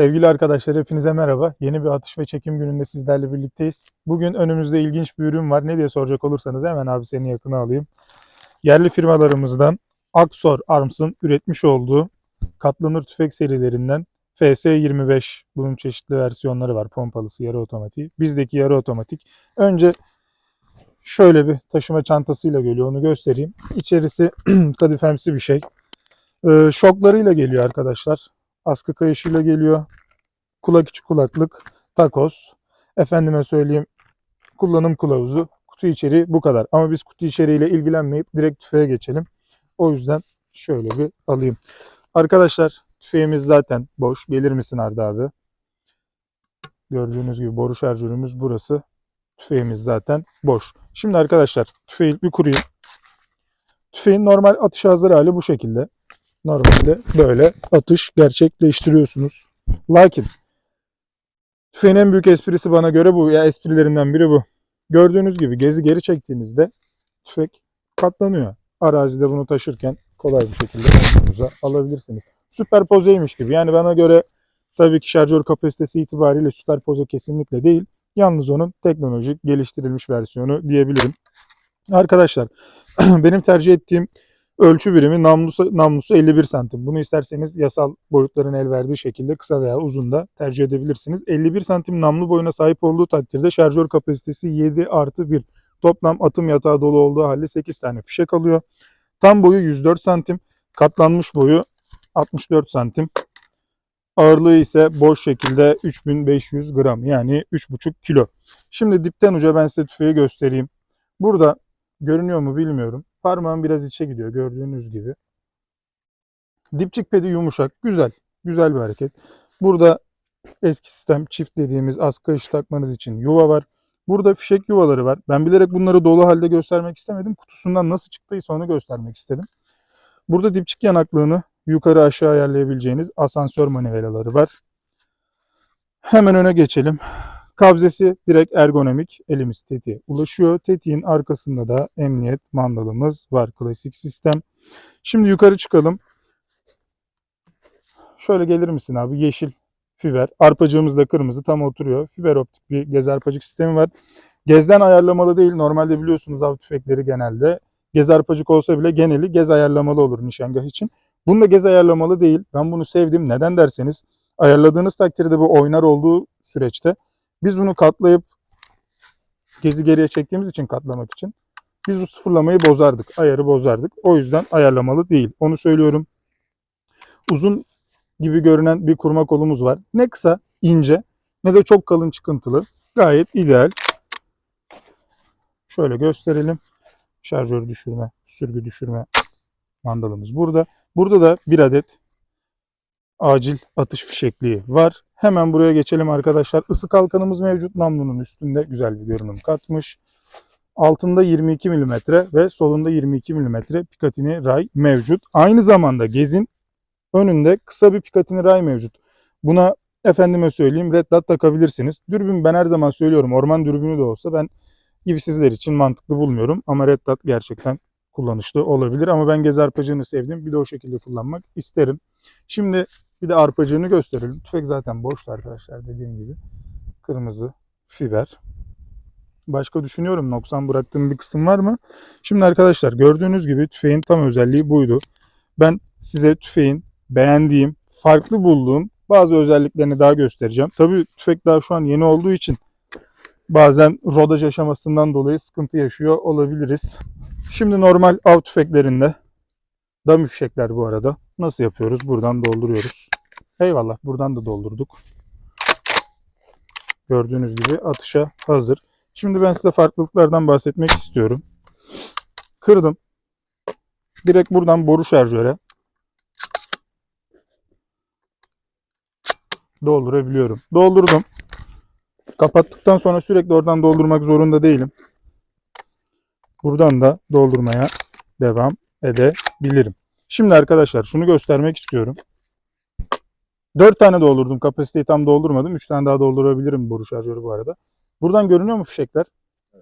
Sevgili arkadaşlar hepinize merhaba. Yeni bir atış ve çekim gününde sizlerle birlikteyiz. Bugün önümüzde ilginç bir ürün var. Ne diye soracak olursanız hemen abi seni yakına alayım. Yerli firmalarımızdan Aksor Arms'ın üretmiş olduğu katlanır tüfek serilerinden FS25 bunun çeşitli versiyonları var. Pompalısı, yarı otomatik. Bizdeki yarı otomatik. Önce şöyle bir taşıma çantasıyla geliyor. Onu göstereyim. İçerisi kadifemsi bir şey. Ee, şoklarıyla geliyor arkadaşlar askı kayışıyla geliyor. Kulak içi kulaklık, takoz. Efendime söyleyeyim kullanım kılavuzu, kutu içeriği bu kadar. Ama biz kutu içeriğiyle ilgilenmeyip direkt tüfeğe geçelim. O yüzden şöyle bir alayım. Arkadaşlar tüfeğimiz zaten boş. Gelir misin Arda abi? Gördüğünüz gibi boru şarjörümüz burası. Tüfeğimiz zaten boş. Şimdi arkadaşlar tüfeği bir kurayım. Tüfeğin normal atış hazır hali bu şekilde. Normalde böyle atış gerçekleştiriyorsunuz. Lakin tüfeğin en büyük esprisi bana göre bu. Ya esprilerinden biri bu. Gördüğünüz gibi gezi geri çektiğinizde tüfek katlanıyor. Arazide bunu taşırken kolay bir şekilde omzunuza alabilirsiniz. Süperpozeymiş gibi. Yani bana göre tabii ki şarjör kapasitesi itibariyle süperpoze kesinlikle değil. Yalnız onun teknolojik geliştirilmiş versiyonu diyebilirim. Arkadaşlar benim tercih ettiğim ölçü birimi namlusu, namlusu 51 santim. Bunu isterseniz yasal boyutların el verdiği şekilde kısa veya uzun da tercih edebilirsiniz. 51 santim namlu boyuna sahip olduğu takdirde şarjör kapasitesi 7 artı 1. Toplam atım yatağı dolu olduğu halde 8 tane fişek alıyor. Tam boyu 104 santim. Katlanmış boyu 64 santim. Ağırlığı ise boş şekilde 3500 gram yani 3,5 kilo. Şimdi dipten uca ben size tüfeği göstereyim. Burada görünüyor mu bilmiyorum. Parmağım biraz içe gidiyor gördüğünüz gibi. Dipçik pedi yumuşak. Güzel. Güzel bir hareket. Burada eski sistem çift dediğimiz askı iş takmanız için yuva var. Burada fişek yuvaları var. Ben bilerek bunları dolu halde göstermek istemedim. Kutusundan nasıl çıktıysa onu göstermek istedim. Burada dipçik yanaklığını yukarı aşağı ayarlayabileceğiniz asansör manivelaları var. Hemen öne geçelim. Kabzesi direkt ergonomik. Elimiz tetiğe ulaşıyor. Tetiğin arkasında da emniyet mandalımız var. Klasik sistem. Şimdi yukarı çıkalım. Şöyle gelir misin abi? Yeşil fiber. Arpacığımız da kırmızı tam oturuyor. Fiber optik bir gez arpacık sistemi var. Gezden ayarlamalı değil. Normalde biliyorsunuz av tüfekleri genelde gez arpacık olsa bile geneli gez ayarlamalı olur nişangah için. Bunda gez ayarlamalı değil. Ben bunu sevdim. Neden derseniz ayarladığınız takdirde bu oynar olduğu süreçte biz bunu katlayıp gezi geriye çektiğimiz için katlamak için biz bu sıfırlamayı bozardık. Ayarı bozardık. O yüzden ayarlamalı değil. Onu söylüyorum. Uzun gibi görünen bir kurma kolumuz var. Ne kısa, ince ne de çok kalın çıkıntılı. Gayet ideal. Şöyle gösterelim. Şarjör düşürme, sürgü düşürme mandalımız burada. Burada da bir adet acil atış fişekliği var. Hemen buraya geçelim arkadaşlar. Isı kalkanımız mevcut. Namlunun üstünde güzel bir görünüm katmış. Altında 22 mm ve solunda 22 mm Picatinny ray mevcut. Aynı zamanda gezin önünde kısa bir Picatinny ray mevcut. Buna efendime söyleyeyim red dot takabilirsiniz. Dürbün ben her zaman söylüyorum orman dürbünü de olsa ben gibisizler için mantıklı bulmuyorum. Ama red dot gerçekten kullanışlı olabilir. Ama ben gez arpacığını sevdim. Bir de o şekilde kullanmak isterim. Şimdi bir de arpacığını gösterelim. Tüfek zaten boştu arkadaşlar dediğim gibi. Kırmızı fiber. Başka düşünüyorum noksan bıraktığım bir kısım var mı? Şimdi arkadaşlar gördüğünüz gibi tüfeğin tam özelliği buydu. Ben size tüfeğin beğendiğim, farklı bulduğum bazı özelliklerini daha göstereceğim. Tabii tüfek daha şu an yeni olduğu için bazen rodaj aşamasından dolayı sıkıntı yaşıyor olabiliriz. Şimdi normal av tüfeklerinde dummy fişekler bu arada. Nasıl yapıyoruz? Buradan dolduruyoruz. Eyvallah buradan da doldurduk. Gördüğünüz gibi atışa hazır. Şimdi ben size farklılıklardan bahsetmek istiyorum. Kırdım. Direkt buradan boru şarjöre doldurabiliyorum. Doldurdum. Kapattıktan sonra sürekli oradan doldurmak zorunda değilim. Buradan da doldurmaya devam edebilirim. Şimdi arkadaşlar şunu göstermek istiyorum. 4 tane doldurdum. Kapasiteyi tam doldurmadım. 3 tane daha doldurabilirim boru şarjörü bu arada. Buradan görünüyor mu fişekler?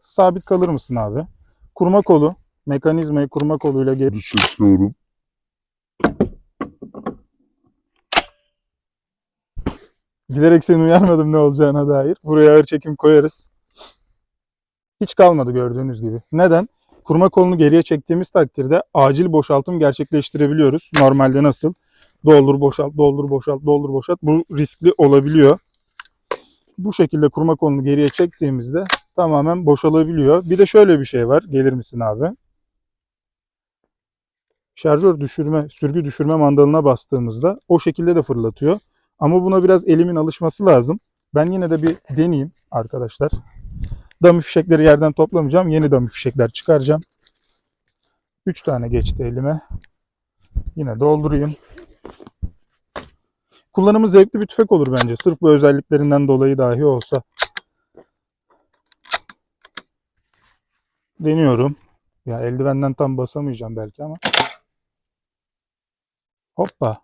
Sabit kalır mısın abi? Kurma kolu. Mekanizmayı kurma koluyla geri çekiyorum. Bilerek seni uyarmadım ne olacağına dair. Buraya ağır çekim koyarız. Hiç kalmadı gördüğünüz gibi. Neden? Kurma kolunu geriye çektiğimiz takdirde acil boşaltım gerçekleştirebiliyoruz. Normalde nasıl? Doldur boşalt, doldur boşalt, doldur boşalt. Bu riskli olabiliyor. Bu şekilde kurma kolunu geriye çektiğimizde tamamen boşalabiliyor. Bir de şöyle bir şey var. Gelir misin abi? Şarjör düşürme, sürgü düşürme mandalına bastığımızda o şekilde de fırlatıyor. Ama buna biraz elimin alışması lazım. Ben yine de bir deneyeyim arkadaşlar. Dummy fişekleri yerden toplamayacağım. Yeni dummy fişekler çıkaracağım. 3 tane geçti elime. Yine doldurayım. Kullanımı zevkli bir tüfek olur bence. Sırf bu özelliklerinden dolayı dahi olsa. Deniyorum. Ya eldivenden tam basamayacağım belki ama. Hoppa.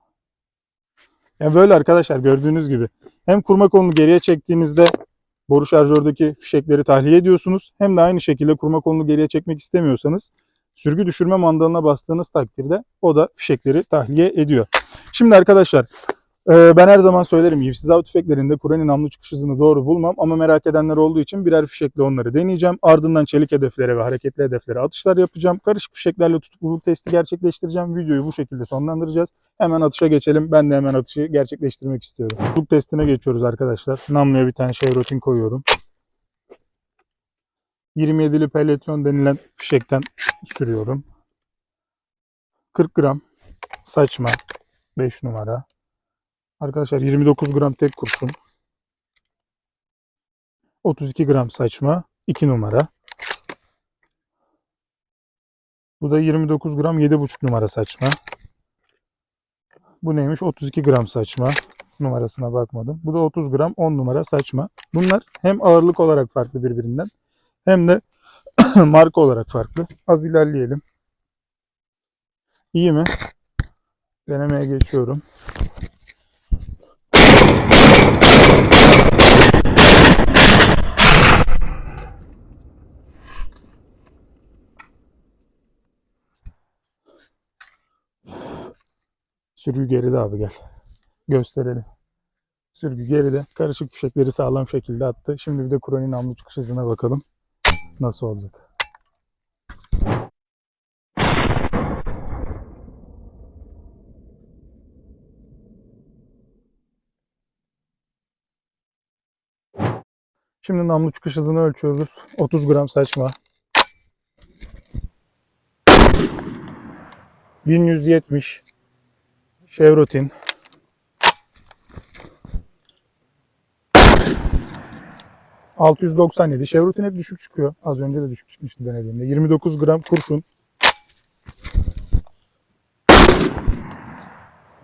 Yani böyle arkadaşlar gördüğünüz gibi. Hem kurma kolunu geriye çektiğinizde boru şarjördeki fişekleri tahliye ediyorsunuz. Hem de aynı şekilde kurma kolunu geriye çekmek istemiyorsanız sürgü düşürme mandalına bastığınız takdirde o da fişekleri tahliye ediyor. Şimdi arkadaşlar ben her zaman söylerim yivsiz av tüfeklerinde Kur'an'ın namlu çıkış hızını doğru bulmam ama merak edenler olduğu için birer fişekle onları deneyeceğim. Ardından çelik hedeflere ve hareketli hedeflere atışlar yapacağım. Karışık fişeklerle tutukluluk testi gerçekleştireceğim. Videoyu bu şekilde sonlandıracağız. Hemen atışa geçelim. Ben de hemen atışı gerçekleştirmek istiyorum. Tutukluk testine geçiyoruz arkadaşlar. Namluya bir tane Chevrotin koyuyorum. 27'li peloton denilen fişekten sürüyorum. 40 gram saçma 5 numara. Arkadaşlar 29 gram tek kurşun. 32 gram saçma 2 numara. Bu da 29 gram 7,5 numara saçma. Bu neymiş? 32 gram saçma. Numarasına bakmadım. Bu da 30 gram 10 numara saçma. Bunlar hem ağırlık olarak farklı birbirinden hem de marka olarak farklı. Az ilerleyelim. İyi mi? Denemeye geçiyorum. Sürgü geride abi gel. Gösterelim. Sürgü geride. Karışık fişekleri sağlam şekilde attı. Şimdi bir de Kur'an'ın namlu çıkış hızına bakalım. Nasıl olacak? Şimdi namlu çıkış hızını ölçüyoruz. 30 gram saçma. 1170 Chevrotin. ...697. Chevrotin hep düşük çıkıyor. Az önce de düşük çıkmıştı denediğimde. 29 gram kurşun.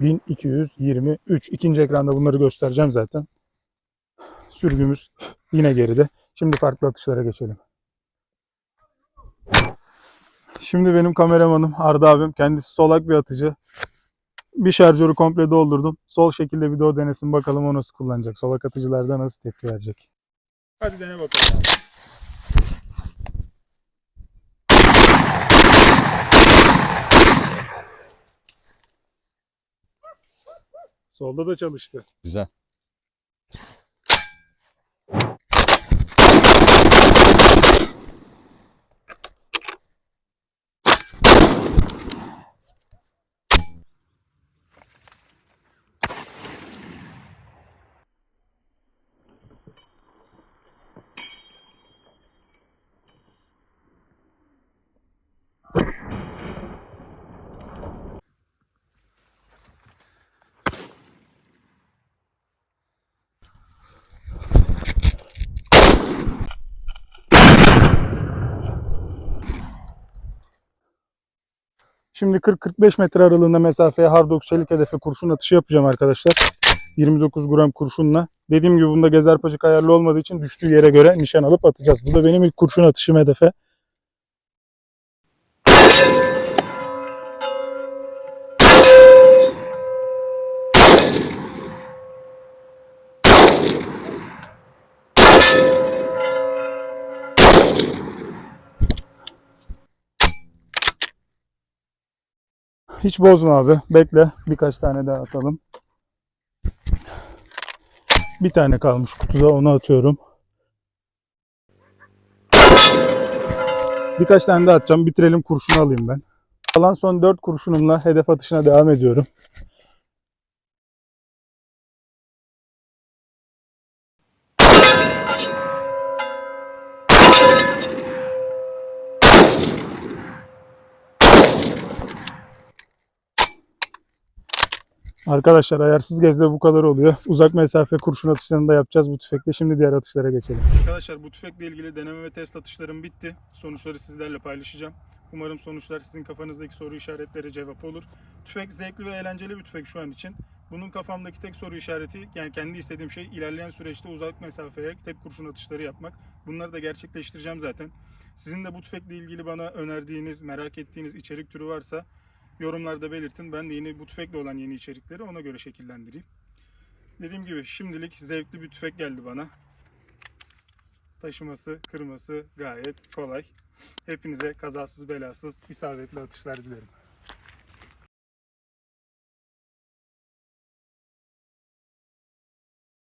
1223. İkinci ekranda bunları göstereceğim zaten. Sürgümüz yine geride. Şimdi farklı atışlara geçelim. Şimdi benim kameramanım Arda abim. Kendisi solak bir atıcı. Bir şarjörü komple doldurdum. Sol şekilde bir de o denesin bakalım o nasıl kullanacak. Solak atıcılarda nasıl tepki verecek. Hadi dene bakalım. Solda da çalıştı. Güzel. Şimdi 40-45 metre aralığında mesafeye Hardox çelik hedefe kurşun atışı yapacağım arkadaşlar. 29 gram kurşunla. Dediğim gibi bunda gezerpacık ayarlı olmadığı için düştüğü yere göre nişan alıp atacağız. Bu da benim ilk kurşun atışım hedefe. Hiç bozma abi. Bekle. Birkaç tane daha atalım. Bir tane kalmış kutuda onu atıyorum. Birkaç tane daha atacağım. Bitirelim kurşunu alayım ben. Kalan son 4 kurşunumla hedef atışına devam ediyorum. Arkadaşlar ayarsız gezde bu kadar oluyor. Uzak mesafe kurşun atışlarını da yapacağız bu tüfekle. Şimdi diğer atışlara geçelim. Arkadaşlar bu tüfekle ilgili deneme ve test atışlarım bitti. Sonuçları sizlerle paylaşacağım. Umarım sonuçlar sizin kafanızdaki soru işaretleri cevap olur. Tüfek zevkli ve eğlenceli bir tüfek şu an için. Bunun kafamdaki tek soru işareti yani kendi istediğim şey ilerleyen süreçte uzak mesafeye tek kurşun atışları yapmak. Bunları da gerçekleştireceğim zaten. Sizin de bu tüfekle ilgili bana önerdiğiniz, merak ettiğiniz içerik türü varsa yorumlarda belirtin. Ben de yeni bu tüfekle olan yeni içerikleri ona göre şekillendireyim. Dediğim gibi şimdilik zevkli bir tüfek geldi bana. Taşıması, kırması gayet kolay. Hepinize kazasız belasız isabetli atışlar dilerim.